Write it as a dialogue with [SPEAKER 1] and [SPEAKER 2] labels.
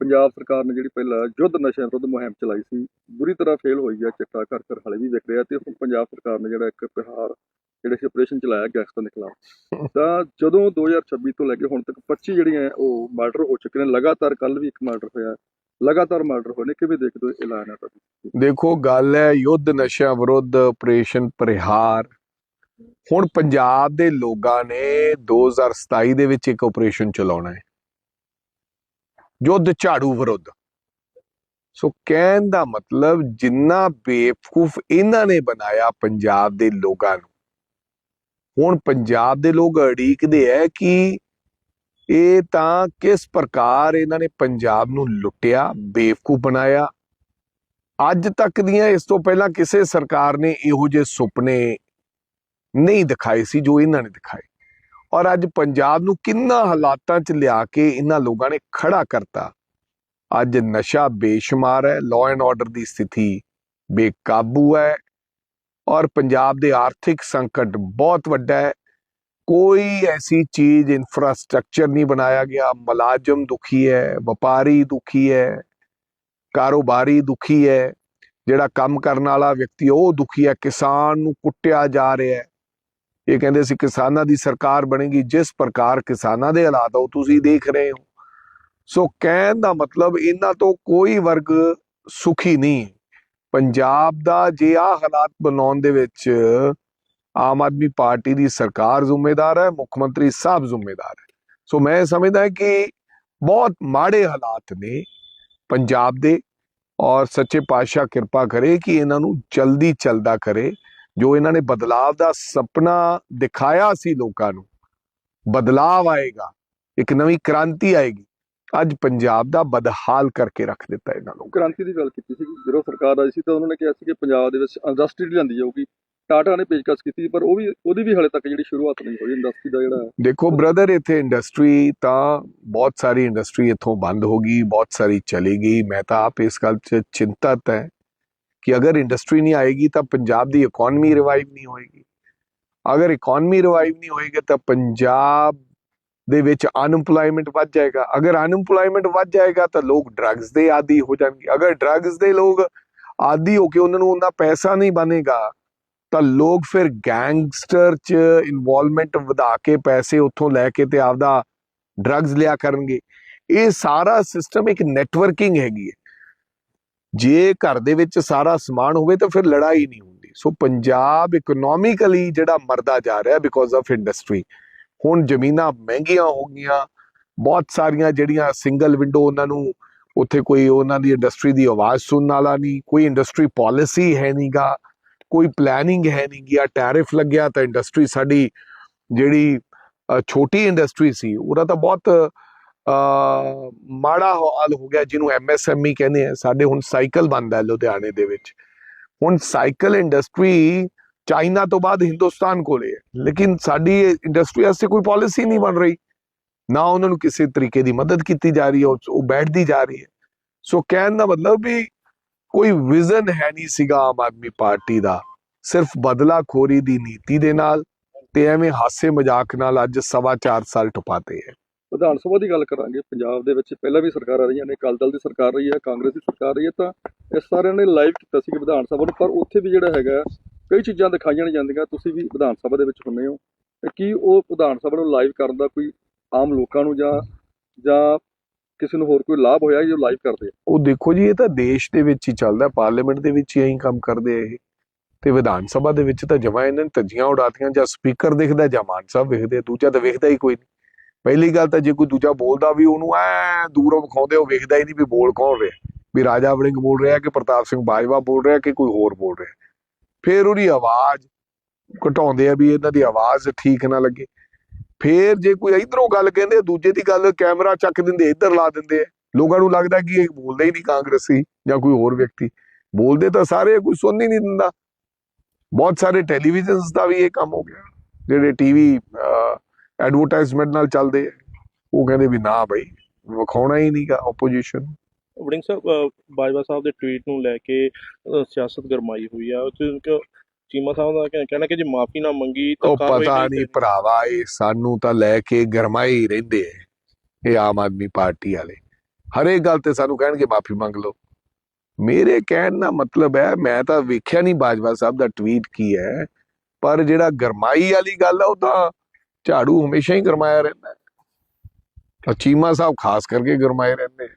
[SPEAKER 1] ਪੰਜਾਬ ਸਰਕਾਰ ਨੇ ਜਿਹੜੀ ਪਹਿਲਾਂ ਯੁੱਧ ਨਸ਼ਿਆਂ ਵਿਰੁੱਧ ਮੁਹਿੰਮ ਚਲਾਈ ਸੀ, ਬੁਰੀ ਤਰ੍ਹਾਂ ਫੇਲ ਹੋਈ ਹੈ ਚਿੱਟਾ ਘਰ ਘਰ ਹਾਲੇ ਵੀ ਵਿਕ ਰਿਹਾ ਤੇ ਹੁਣ ਪੰਜਾਬ ਸਰਕਾਰ ਨੇ ਜਿਹੜਾ ਇੱਕ ਤਿਉਹਾਰ ਜਿਹੜੇ ਸੀ ਆਪਰੇਸ਼ਨ ਚਲਾਇਆ ਗੈਂਗਸਟਰ ਦੇ ਖਿਲਾਫ। ਤਾਂ ਜਦੋਂ 2026 ਤੋਂ ਲੈ ਕੇ ਹੁਣ ਤੱਕ 25 ਜਿਹੜੀਆਂ ਉਹ ਮਰਡਰ ਹੋ ਚੁੱਕੇ ਨੇ, ਲਗਾਤਾਰ ਕੱਲ ਵੀ ਇੱਕ ਮਰਡਰ ਹੋਇਆ, ਲਗਾਤਾਰ ਮਰਡਰ ਹੋਏ ਨੇ, ਕਿਵੇਂ ਦੇਖਦੇ ਹੋ ਐਲਾਨ ਹੈ ਤੁਹਾਡਾ?
[SPEAKER 2] ਦੇਖੋ, ਗੱਲ ਹੈ ਯੁੱਧ ਨਸ਼ਿਆਂ ਵਿਰੁੱਧ ਆਪਰੇਸ਼ਨ ਪਰਿਹਾਰ। ਹੁਣ ਪੰਜਾਬ ਦੇ ਲੋਕਾਂ ਨੇ 2027 ਦੇ ਵਿੱਚ ਇੱਕ ਆਪਰੇਸ਼ਨ ਚਲਾਉਣਾ ਹੈ। ਯੁੱਧ ਝਾੜੂ ਵਿਰੁੱਧ। ਸੋ ਕਹਿਣ ਦਾ ਮਤਲਬ ਜਿੰਨਾ ਬੇਵਕੂਫ ਇਹਨਾਂ ਨੇ ਬਣਾਇਆ ਪੰਜਾਬ ਦੇ ਲੋਕਾਂ ਨੂੰ। ਹੁਣ ਪੰਜਾਬ ਦੇ ਲੋਕ ਅੜੀਕਦੇ ਹੈ ਕਿ ਇਹ ਤਾਂ ਕਿਸ ਪ੍ਰਕਾਰ ਇਹਨਾਂ ਨੇ ਪੰਜਾਬ ਨੂੰ ਲੁੱਟਿਆ, ਬੇਵਕੂਫ ਬਣਾਇਆ। ਅੱਜ ਤੱਕ ਦੀਆਂ ਇਸ ਤੋਂ ਪਹਿਲਾਂ ਕਿਸੇ ਸਰਕਾਰ ਨੇ ਇਹੋ ਜਿਹੇ ਸੁਪਨੇ ਨਹੀਂ ਦਿਖਾਏ ਸੀ ਜੋ ਇਹਨਾਂ ਨੇ ਦਿਖਾਏ। ਔਰ ਅੱਜ ਪੰਜਾਬ ਨੂੰ ਕਿੰਨਾ ਹਾਲਾਤਾਂ 'ਚ ਲਿਆ ਕੇ ਇਹਨਾਂ ਲੋਕਾਂ ਨੇ ਖੜਾ ਕਰਤਾ? ਅੱਜ ਨਸ਼ਾ ਬੇਸ਼ੁਮਾਰ ਹੈ ਲਾਅ ਐਂਡ ਆਰਡਰ ਦੀ ਸਥਿਤੀ ਬੇਕਾਬੂ ਹੈ ਔਰ ਪੰਜਾਬ ਦੇ ਆਰਥਿਕ ਸੰਕਟ ਬਹੁਤ ਵੱਡਾ ਹੈ। ਕੋਈ ਐਸੀ ਚੀਜ਼ ਇਨਫਰਾਸਟ੍ਰਕਚਰ ਨਹੀਂ ਬਣਾਇਆ ਗਿਆ। ਮੁਲਾਜ਼ਮ ਦੁਖੀ ਹੈ, ਵਪਾਰੀ ਦੁਖੀ ਹੈ, ਕਾਰੋਬਾਰੀ ਦੁਖੀ ਹੈ। ਜਿਹੜਾ ਕੰਮ ਕਰਨ ਵਾਲਾ ਵਿਅਕਤੀ ਉਹ ਦੁਖੀ ਹੈ। ਕਿਸਾਨ ਨੂੰ ਕੁੱਟਿਆ ਜਾ ਰਿਹਾ ਹੈ। ਇਹ ਕਹਿੰਦੇ ਸੀ, ਕਿਸਾਨਾਂ ਦੀ ਸਰਕਾਰ ਬਣੇਗੀ, ਜਿਸ ਪ੍ਰਕਾਰ ਕਿਸਾਨਾਂ ਦੇ ਹਾਲਾਤ ਆ, ਉਹ ਤੁਸੀਂ ਦੇਖ ਰਹੇ ਹੋ। ਸੋ ਕਹਿਣ ਦਾ ਮਤਲਬ ਇਹਨਾਂ ਤੋਂ ਕੋਈ ਵਰਗ ਸੁਖੀ ਨਹੀਂ। ਪੰਜਾਬ ਦਾ ਜੇ ਆ ਹਾਲਾਤ ਬਣਾਉਣ ਦੇ ਵਿੱਚ ਆਮ ਆਦਮੀ ਪਾਰਟੀ ਦੀ ਸਰਕਾਰ ਜ਼ਿੰਮੇਦਾਰ ਹੈ, ਮੁੱਖ ਮੰਤਰੀ ਸਾਹਿਬ ਜ਼ਿੰਮੇਦਾਰ ਹੈ। ਸੋ ਮੈਂ ਸਮਝਦਾ ਕਿ ਬਹੁਤ ਮਾੜੇ ਹਾਲਾਤ ਨੇ ਪੰਜਾਬ ਦੇ ਔਰ ਸੱਚੇ ਪਾਤਸ਼ਾਹ ਕਿਰਪਾ ਕਰੇ ਕਿ ਇਹਨਾਂ ਨੂੰ ਜਲਦੀ ਚਲਦਾ ਕਰੇ। ਜੋ ਇਹਨਾਂ ਨੇ ਬਦਲਾਵ ਦਾ ਸੁਪਨਾ ਦਿਖਾਇਆ ਸੀ ਲੋਕਾਂ ਨੂੰ ਬਦਲਾਵ ਆਏਗਾ ਇੱਕ ਨਵੀਂ ਕ੍ਰਾਂਤੀ ਆਏਗੀ ਅੱਜ ਪੰਜਾਬ ਦਾ ਬਦਹਾਲ ਕਰਕੇ ਰੱਖ ਦਿੱਤਾ ਇਹਨਾਂ ਲੋਕਾਂ
[SPEAKER 1] ਕ੍ਰਾਂਤੀ ਦੀ ਗੱਲ ਕੀਤੀ ਸੀ ਜਦੋਂ ਸਰਕਾਰ ਆਈ ਸੀ ਤਾਂ ਉਹਨਾਂ ਨੇ ਕਿਹਾ ਸੀ ਕਿ ਪੰਜਾਬ ਦੇ ਵਿੱਚ ਇੰਡਸਟਰੀ ਲਿਆਂਦੀ ਜਾਊਗੀ ਟਾਟਾ ਨੇ ਪੇਸ਼ਕਸ਼ ਕੀਤੀ ਪਰ ਉਹ ਵੀ ਉਹਦੀ ਵੀ ਹਾਲੇ ਤੱਕ ਜਿਹੜੀ ਸ਼ੁਰੂਆਤ ਨਹੀਂ ਹੋਈ ਇੰਡਸਟਰੀ ਦਾ ਜਿਹੜਾ
[SPEAKER 2] ਦੇਖੋ ਬ੍ਰਦਰ ਇੱਥੇ ਇੰਡਸਟਰੀ ਤਾਂ ਬਹੁਤ ਸਾਰੀ ਇੰਡਸਟਰੀ ਇੱਥੋਂ ਬੰਦ ਹੋ ਗਈ ਬਹੁਤ ਸਾਰੀ ਚਲੀ ਗਈ ਮੈਂ ਤਾਂ ਆਪ ਇਸ ਗੱਲ 'ਚ ਚਿੰਤਤ ਹੈ। ਕਿ ਅਗਰ ਇੰਡਸਟਰੀ ਨਹੀਂ ਆਏਗੀ ਤਾਂ ਪੰਜਾਬ ਦੀ ਇਕਨੋਮੀ ਰਿਵਾਈਵ ਨਹੀਂ ਹੋਏਗੀ। ਅਗਰ ਇਕਨੋਮੀ ਰਿਵਾਈਵ ਨਹੀਂ ਹੋਏਗੀ ਤਾਂ ਪੰਜਾਬ ਦੇ ਵਿੱਚ ਅਨਪਲਾਈਮੈਂਟ ਵੱਧ ਜਾਏਗਾ। ਅਗਰ ਅਨਪਲਾਈਮੈਂਟ ਵੱਧ ਜਾਏਗਾ ਤਾਂ ਲੋਕ ਡਰੱਗਸ ਦੇ ਆਦੀ ਹੋ ਜਾਣਗੇ। ਅਗਰ ਡਰੱਗਸ ਦੇ ਲੋਕ ਆਦੀ ਹੋ ਕੇ ਉਹਨਾਂ ਨੂੰ ਉਹਨਾਂ ਪੈਸਾ ਨਹੀਂ ਬਣੇਗਾ, ਤਾਂ ਲੋਕ ਫਿਰ ਗੈਂਗਸਟਰ ਚ ਇਨਵੋਲਵਮੈਂਟ ਵਧਾ ਕੇ ਪੈਸੇ ਉੱਥੋਂ ਲੈ ਕੇ ਤੇ ਆਪਦਾ ਡਰੱਗਸ ਲਿਆ ਕਰਨਗੇ। ਇਹ ਸਾਰਾ ਸਿਸਟਮ ਇੱਕ ਨੈਟਵਰਕਿੰਗ ਹੈਗੀ ਹੈ। ਜੇ ਘਰ ਦੇ ਵਿੱਚ ਸਾਰਾ ਸਮਾਨ ਹੋਵੇ ਤਾਂ ਫਿਰ ਲੜਾਈ ਨਹੀਂ ਹੁੰਦੀ। ਸੋ ਪੰਜਾਬ ਇਕਨੋਮਿਕਲੀ ਜਿਹੜਾ ਮਰਦਾ ਜਾ ਰਿਹਾ ਬਿਕੋਜ਼ ਆਫ ਇੰਡਸਟਰੀ ਹੁਣ ਜ਼ਮੀਨਾਂ ਮਹਿੰਗੀਆਂ ਹੋ ਗਈਆਂ। ਬਹੁਤ ਸਾਰੀਆਂ ਜਿਹੜੀਆਂ ਸਿੰਗਲ ਵਿੰਡੋ ਉਹਨਾਂ ਨੂੰ, ਉੱਥੇ ਕੋਈ ਉਹਨਾਂ ਦੀ ਇੰਡਸਟਰੀ ਦੀ ਆਵਾਜ਼ ਸੁਣਨ ਵਾਲਾ ਨਹੀਂ, ਕੋਈ ਇੰਡਸਟਰੀ ਪਾਲਿਸੀ ਹੈ ਨਹੀਂਗਾ, ਕੋਈ ਪਲੈਨਿੰਗ ਹੈ ਨਹੀਂ ਗਿਆ ਟੈਰਿਫ ਲੱਗਿਆ ਤਾਂ ਇੰਡਸਟਰੀ ਸਾਡੀ ਜਿਹੜੀ ਛੋਟੀ ਇੰਡਸਟਰੀ ਸੀ, ਉਹਦਾ ਤਾਂ ਬਹੁਤ ਮਾੜਾ ਹਾਲ ਹੋ ਗਿਆ ਜਿਹਨੂੰ ਐਮਐਸਐਮਈ E ਕਹਿੰਦੇ ਆ। ਸਾਡੇ ਹੁਣ ਸਾਈਕਲ ਬੰਦਾ ਹੈ ਲੁਧਿਆਣੇ ਦੇ ਵਿੱਚ। ਹੁਣ ਸਾਈਕਲ ਇੰਡਸਟਰੀ ਚਾਈਨਾ ਤੋਂ ਬਾਅਦ ਹਿੰਦੁਸਤਾਨ ਕੋਲੇ ਹੈ। ਲੇਕਿਨ ਸਾਡੀ ਇੰਡਸਟਰੀ ਵਾਸਤੇ ਕੋਈ ਪਾਲਿਸੀ ਨਹੀਂ ਬਣ ਰਹੀ। ਨਾ ਉਹਨਾਂ ਨੂੰ ਕਿਸੇ ਤਰੀਕੇ ਦੀ ਮਦਦ ਕੀਤੀ ਜਾ ਰਹੀ ਹੈ ਉਹ ਬੈਠਦੀ ਜਾ ਰਹੀ ਹੈ। ਸੋ ਕਹਿਣ ਦਾ ਮਤਲਬ ਵੀ ਕੋਈ ਵਿਜ਼ਨ ਹੈ ਨਹੀਂ ਸੀਗਾ ਆਮ ਆਦਮੀ ਪਾਰਟੀ ਦਾ। ਸਿਰਫ ਬਦਲਾਖੋਰੀ ਦੀ ਨੀਤੀ ਦੇ ਨਾਲ ਤੇ ਐਵੇਂ ਹਾਸੇ ਮਜ਼ਾਕ ਨਾਲ ਅੱਜ ਸਵਾ ਚਾਰ ਸਾਲ ਟਪਾਤੇ ਹੈ।
[SPEAKER 1] ਵਿਧਾਨ ਸਭਾ ਦੀ ਗੱਲ ਕਰਾਂਗੇ, ਪੰਜਾਬ ਦੇ ਵਿੱਚ ਪਹਿਲਾਂ ਵੀ ਸਰਕਾਰਾਂ ਰਹੀਆਂ ਨੇ, ਅਕਾਲੀ ਦਲ ਦੀ ਸਰਕਾਰ ਰਹੀ ਹੈ, ਕਾਂਗਰਸ ਦੀ ਸਰਕਾਰ ਰਹੀ ਹੈ, ਤਾਂ ਇਹ ਸਾਰਿਆਂ ਨੇ ਲਾਈਵ ਕੀਤਾ ਸੀ ਵਿਧਾਨ ਸਭਾ ਨੂੰ, ਪਰ ਉੱਥੇ ਵੀ ਜਿਹੜਾ ਹੈਗਾ, ਕਈ ਚੀਜ਼ਾਂ ਦਿਖਾਈਆਂ ਨਹੀਂ ਜਾਂਦੀਆਂ, ਤੁਸੀਂ ਵੀ ਵਿਧਾਨ ਸਭਾ ਦੇ ਵਿੱਚ ਹੁੰਦੇ ਹੋ। ਕੀ ਉਹ ਵਿਧਾਨ ਸਭਾ ਨੂੰ ਲਾਈਵ ਕਰਨ ਦਾ ਕੋਈ ਆਮ ਲੋਕਾਂ ਨੂੰ ਜਾਂ ਜਾਂ ਕਿਸੇ ਨੂੰ ਹੋਰ ਕੋਈ ਲਾਭ ਹੋਇਆ ਜੋ ਲਾਈਵ ਕਰਦੇ ਆ?
[SPEAKER 2] ਉਹ ਦੇਖੋ ਜੀ, ਇਹ ਤਾਂ ਦੇਸ਼ ਦੇ ਵਿੱਚ ਹੀ ਚੱਲਦਾ, ਪਾਰਲੀਮੈਂਟ ਦੇ ਵਿੱਚ ਹੀ ਇਹੀ ਕੰਮ ਕਰਦੇ ਆ ਇਹ। ਤੇ ਵਿਧਾਨ ਸਭਾ ਦੇ ਵਿੱਚ ਤਾਂ ਜਮਾ ਇਹਨਾਂ ਨੇ ਧੱਜੀਆਂ ਉਡਾਤੀਆਂ, ਜਾਂ ਸਪੀਕਰ ਦਿਖਦਾ ਜਾਂ ਮਾਨ ਸਾਹਿਬ ਵੇਖਦੇ ਦੂਜਾ ਤਾਂ ਵੇਖਦਾ ਹੀ ਕੋਈ ਨਹੀਂ। ਪਹਿਲੀ ਗੱਲ ਤਾਂ ਜੇ ਕੋਈ ਦੂਜਾ ਬੋਲਦਾ ਵੀ ਉਹਨੂੰ ਐ ਦੂਰੋਂ ਵਿਖਾਉਂਦੇ, ਉਹ ਵਿਖਦਾ ਹੀ ਨਹੀਂ ਵੀ ਬੋਲ ਕੌਣ ਰਿਹਾ। ਵੀ ਰਾਜਾ ਵੜਿੰਗ ਬੋਲ ਰਿਹਾ ਕਿ ਪ੍ਰਤਾਪ ਸਿੰਘ ਬਾਜਵਾ ਬੋਲ ਰਿਹਾ ਕਿ ਕੋਈ ਹੋਰ ਬੋਲ ਰਿਹਾ। ਫਿਰ ਉਹਦੀ ਆਵਾਜ਼ ਘਟਾਉਂਦੇ ਆ ਵੀ ਇਹਨਾਂ ਦੀ ਆਵਾਜ਼ ਠੀਕ ਨਾ ਲੱਗੇ। ਫੇਰ ਜੇ ਕੋਈ ਇਧਰੋਂ ਗੱਲ ਕਹਿੰਦੇ, ਦੂਜੇ ਦੀ ਗੱਲ ਕੈਮਰਾ ਚੱਕ ਦਿੰਦੇ, ਇੱਧਰ ਲਾ ਦਿੰਦੇ ਆ। ਲੋਕਾਂ ਨੂੰ ਲੱਗਦਾ ਕਿ ਇਹ ਬੋਲਦਾ ਹੀ ਨਹੀਂ ਕਾਂਗਰਸੀ ਜਾਂ ਕੋਈ ਹੋਰ ਵਿਅਕਤੀ। ਬੋਲਦੇ ਤਾਂ ਸਾਰੇ, ਕੋਈ ਸੁਣ ਹੀ ਨਹੀਂ ਦਿੰਦਾ। ਬਹੁਤ ਸਾਰੇ ਟੈਲੀਵਿਜ਼ਨਸ ਦਾ ਵੀ ਇਹ ਕੰਮ ਹੋ ਗਿਆ। ਜਿਹੜੇ ਟੀਵੀ ਐਡਵਰਟਾਈਜ਼ਮੈਂਟ ਨਾਲ ਚੱਲਦੇ ਆ। ਉਹ ਕਹਿੰਦੇ ਵੀ ਨਾ ਬਈ ਵਿਖਾਉਣਾ ਹੀ ਨਹੀਂਗਾ ਆਪੋਜੀਸ਼ਨ
[SPEAKER 3] ਵੜਿੰਗ ਸਾਹਿਬ ਬਾਜਵਾ ਸਾਹਿਬ ਦੇ ਟਵੀਟ ਨੂੰ ਲੈ ਕੇ ਸਿਆਸਤ ਗਰਮਾਈ ਹੋਈ ਆ। ਕਿਉਂਕਿ ਚੀਮਾ ਸਾਹਿਬ ਦਾ ਕਹਿਣਾ ਕਿ ਜੇ ਮਾਫੀ ਨਾ ਮੰਗੀ ਤਾਂ
[SPEAKER 2] ਪਤਾ
[SPEAKER 3] ਨਹੀਂ
[SPEAKER 2] ਭਰਾਵਾ ਇਹ ਸਾਨੂੰ ਤਾਂ ਲੈ ਕੇ ਗਰਮਾਈ ਰਹਿੰਦੇ ਇਹ ਆਮ ਆਦਮੀ ਪਾਰਟੀ ਵਾਲੇ। ਹਰੇਕ ਗੱਲ ਤੇ ਸਾਨੂੰ ਕਹਿਣਗੇ ਮਾਫੀ ਮੰਗ ਲਓ। ਮੇਰੇ ਕਹਿਣ ਦਾ ਮਤਲਬ ਹੈ ਮੈਂ ਤਾਂ ਵੇਖਿਆ ਨਹੀਂ ਬਾਜਵਾ ਸਾਹਿਬ ਦਾ ਟਵੀਟ ਕੀ ਹੈ ਪਰ ਜਿਹੜਾ ਗਰਮਾਈ ਵਾਲੀ ਗੱਲ ਆ ਉਹ ਤਾਂ ਝਾੜੂ ਹਮੇਸ਼ਾ ਹੀ ਗਰਮਾਇਆ ਰਹਿੰਦਾ ਹੈ। ਚੀਮਾ ਸਾਹਿਬ ਖਾਸ ਕਰਕੇ ਗਰਮਾਏ ਰਹਿੰਦੇ